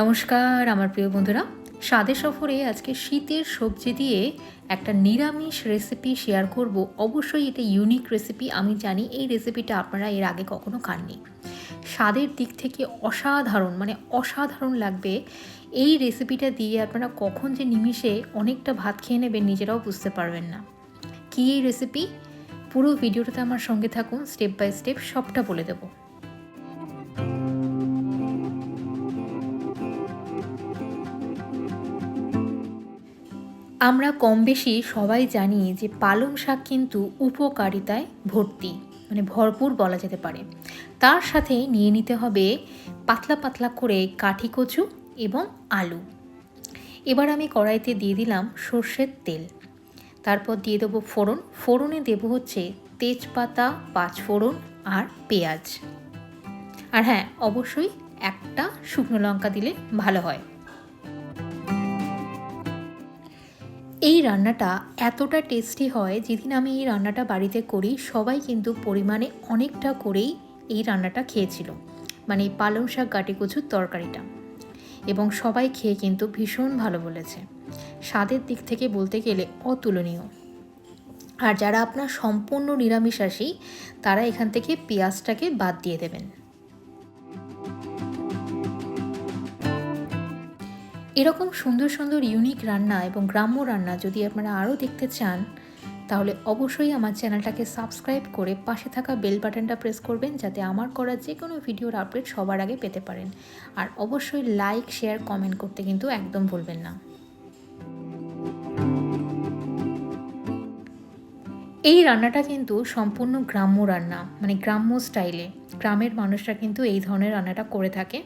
নমস্কার, আমার প্রিয় বন্ধুরা। স্বাদের সফরে আজকে শীতের সবজি দিয়ে একটা নিরামিষ রেসিপি শেয়ার করব। অবশ্যই এটা ইউনিক রেসিপি আমি জানি এই রেসিপিটা আপনারা এর আগে কখনো খাননি। স্বাদের দিক থেকে অসাধারণ মানে অসাধারণ লাগবে। এই রেসিপিটা দিয়ে আপনারা কখন যে নিমিষে অনেকটা ভাত খেয়ে নেবেন, নিজেরাও বুঝতে পারবেন না। কী এই রেসিপি পুরো ভিডিওটাতে আমার সঙ্গে থাকুন স্টেপ বাই স্টেপ সবটা বলে দেবো। আমরা কম বেশি সবাই জানি যে পালং শাক কিন্তু উপকারিতায় ভর্তি মানে ভরপুর বলা যেতে পারে। তার সাথে নিয়ে নিতে হবে পাতলা পাতলা করে কাঠি কচু এবং আলু। এবার আমি কড়াইতে দিয়ে দিলাম সর্ষের তেল। তারপর দিয়ে দেবো ফোড়ন। ফোড়নে দেবো হচ্ছে তেজপাতা পাঁচ ফোড়ন আর পেঁয়াজ। আর হ্যাঁ অবশ্যই একটা শুকনো লঙ্কা দিলে ভালো হয়। এই রান্নাটা এতটা টেস্টি হয় যেদিন আমি এই রান্নাটা বাড়িতে করি, সবাই কিন্তু পরিমাণে অনেকটা করেই এই রান্নাটা খেয়েছিল। মানে পালং শাক, গাটি কচুর তরকারিটা। এবং সবাই খেয়ে কিন্তু ভীষণ ভালো বলেছে। স্বাদের দিক থেকে বলতে গেলে অতুলনীয়। আর যারা আপনার সম্পূর্ণ নিরামিষাশী, তারা এখান থেকে পেঁয়াজটাকে বাদ দিয়ে দেবেন। এরকম সুন্দর সুন্দর ইউনিক রান্না এবং গ্রাম্য রান্না যদি আপনারা আরও দেখতে চান, তাহলে অবশ্যই আমার চ্যানেলটাকে সাবস্ক্রাইব করে পাশে থাকা বেল বাটনটা প্রেস করবেন যাতে আমার করা যে কোনো ভিডিওর আপডেট সবার আগে পেতে পারেন। আর অবশ্যই লাইক শেয়ার কমেন্ট করতে কিন্তু একদম ভুলবেন না। এই রান্নাটা কিন্তু সম্পূর্ণ গ্রাম্য রান্না মানে গ্রাম্য স্টাইলে গ্রামের মানুষরা কিন্তু এই ধরনের রান্নাটা করে থাকে।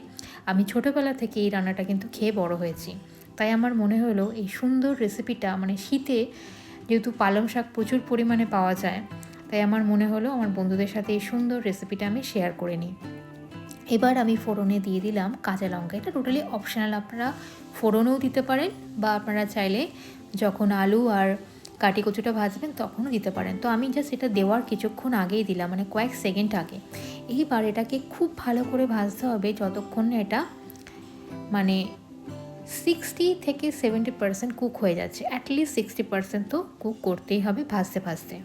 আমি ছোটোবেলা থেকে এই রান্নাটা কিন্তু খেয়ে বড় হয়েছি। তাই আমার মনে হলো এই সুন্দর রেসিপিটা মানে শীতে যেহেতু পালং শাক প্রচুর পরিমাণে পাওয়া যায়, তাই আমার মনে হলো আমার বন্ধুদের সাথে এই সুন্দর রেসিপিটা আমি শেয়ার করে নিই। এবার আমি ফোড়নে দিয়ে দিলাম কাঁচা লঙ্কা। এটা টোটালি অপশনাল আপনারা ফোড়নেও দিতে পারেন বা আপনারা চাইলে যখন আলু আর কাটি কচুটা ভাজবেন তখনও দিতে পারেন। তো আমি জাস্ট এটা দেওয়ার কিছুক্ষণ আগেই দিলাম মানে কয়েক সেকেন্ড আগে। এইবার এটাকে খুব ভালো করে ভাজতে হবে যতক্ষণ না এটা মানে সিক্সটি থেকে সেভেন্টি পার্সেন্ট কুক হয়ে যাচ্ছে। অ্যাটলিস্ট সিক্সটি পার্সেন্ট তো কুক করতেই হবে ভাজতে ভাজতে।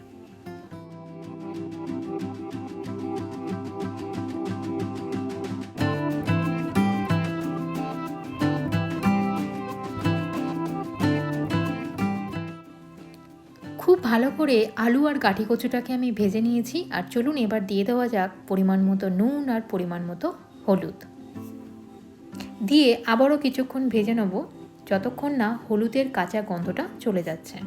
খুব ভালো করে আলু আর গাঠি কচুটাকে আমি ভেজে নিয়েছি। আর চলুন এবার দিয়ে দেওয়া যাক পরিমাণ মতো নুন আর পরিমাণ মতো হলুদ। দিয়ে আবারও কিছুক্ষণ ভেজে নেব, যতক্ষণ না হলুদের কাঁচা গন্ধটা চলে যাচ্ছে।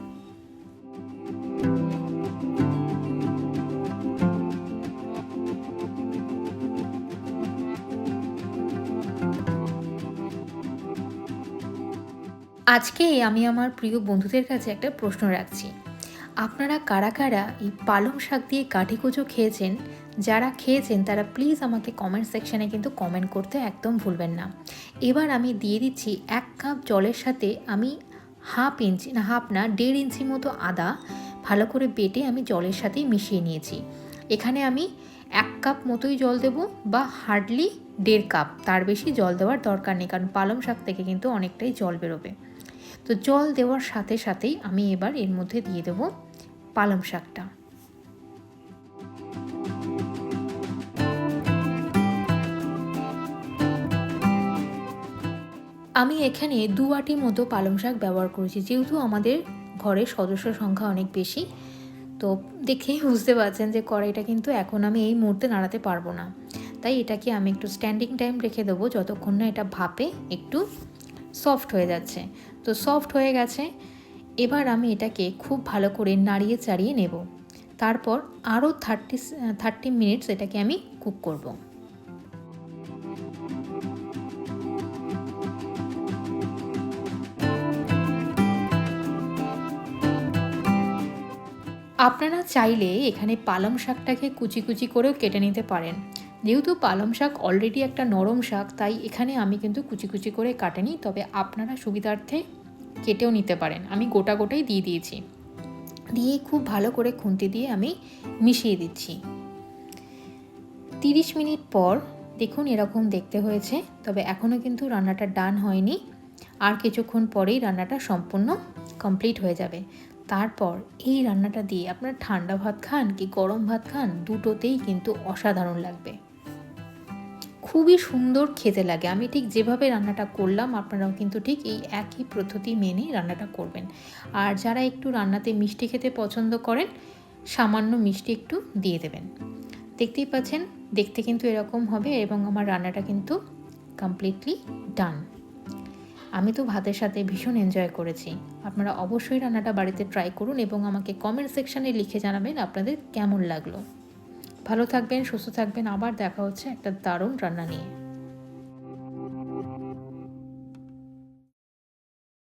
আজকে আমি আমার প্রিয় বন্ধুদের কাছে একটা প্রশ্ন রাখছি। আপনারা কারা কারা এই পালং শাক দিয়ে কাঠি কুচো খেয়েছেন, যারা খেয়েছেন, তারা প্লিজ আমাকে কমেন্ট সেকশানে কিন্তু কমেন্ট করতে একদম ভুলবেন না। এবার আমি দিয়ে দিচ্ছি এক কাপ জলের সাথে আমি হাফ ইঞ্চি না হাফ না, দেড় ইঞ্চি মতো আদা ভালো করে বেটে আমি জলের সাথেই মিশিয়ে নিয়েছি। এখানে আমি এক কাপ মতোই জল দেব বা হার্ডলি দেড় কাপ তার বেশি জল দেওয়ার দরকার নেই, কারণ পালং শাক থেকে কিন্তু অনেকটাই জল বেরোবে। তো জল দেওয়ার সাথে সাথেই আমি এবার এর মধ্যে দিয়ে দেবো পালং শাকটা। আমি এখানে দু আটি মতো পালং শাক ব্যবহার করেছি, যেহেতু আমাদের ঘরের সদস্য সংখ্যা অনেক বেশি, তো দেখেই বুঝতে পারছেন যে কড়াইটা কিন্তু এখন আমি এই মুহূর্তে নাড়াতে পারব না। তাই এটাকে আমি একটু স্ট্যান্ডিং টাইম রেখে দেবো, যতক্ষণ না এটা ভাপে একটু সফট হয়ে যাচ্ছে। তো সফট হয়ে গেছে এবার আমি এটাকে খুব ভালো করে নাড়িয়ে চাড়িয়ে নেব। তারপর আরও থার্টি থার্টি মিনিটস এটাকে আমি কুক করব। আপনারা চাইলে এখানে পালং শাকটাকে কুচি কুচি করেও কেটে নিতে পারেন। যেহেতু পালং শাক অলরেডি একটা নরম শাক, তাই এখানে আমি কিন্তু কুচি কুচি করে কাটেনি, তবে আপনারা সুবিধার্থে কেটেও নিতে পারেন। আমি গোটা গোটাই দিয়ে দিয়েছি। দিয়ে খুব ভালো করে খুন্তি দিয়ে আমি মিশিয়ে দিচ্ছি। তিরিশ মিনিট পর দেখুন এরকম দেখতে হয়েছে, তবে এখনও কিন্তু রান্নাটা ডান হয়নি। আর কিছুক্ষণ পরেই রান্নাটা সম্পূর্ণ কমপ্লিট হয়ে যাবে। তারপর এই রান্নাটা দিয়ে আপনার ঠান্ডা ভাত খান কি গরম ভাত খান, দুটোতেই কিন্তু অসাধারণ লাগবে। খুবই সুন্দর খেতে লাগে। আমি ঠিক যেভাবে রান্নাটা করলাম, আপনারাও কিন্তু ঠিক এই একই পদ্ধতি মেনে রান্নাটা করবেন। আর যারা একটু রান্নাতে মিষ্টি খেতে পছন্দ করেন, সামান্য মিষ্টি একটু দিয়ে দেবেন। দেখতেই পাচ্ছেন, দেখতে কিন্তু এরকম হবে এবং আমার রান্নাটা কিন্তু কমপ্লিটলি ডান আমি তো ভাতের সাথে ভীষণ এনজয় করেছি। আপনারা অবশ্যই রান্নাটা বাড়িতে ট্রাই করুন এবং আমাকে কমেন্ট সেকশানে লিখে জানাবেন আপনাদের কেমন লাগল। ভালো থাকবেন সুস্থ থাকবেন। আবার দেখা হচ্ছে একটা দারুণ রান্না নিয়ে।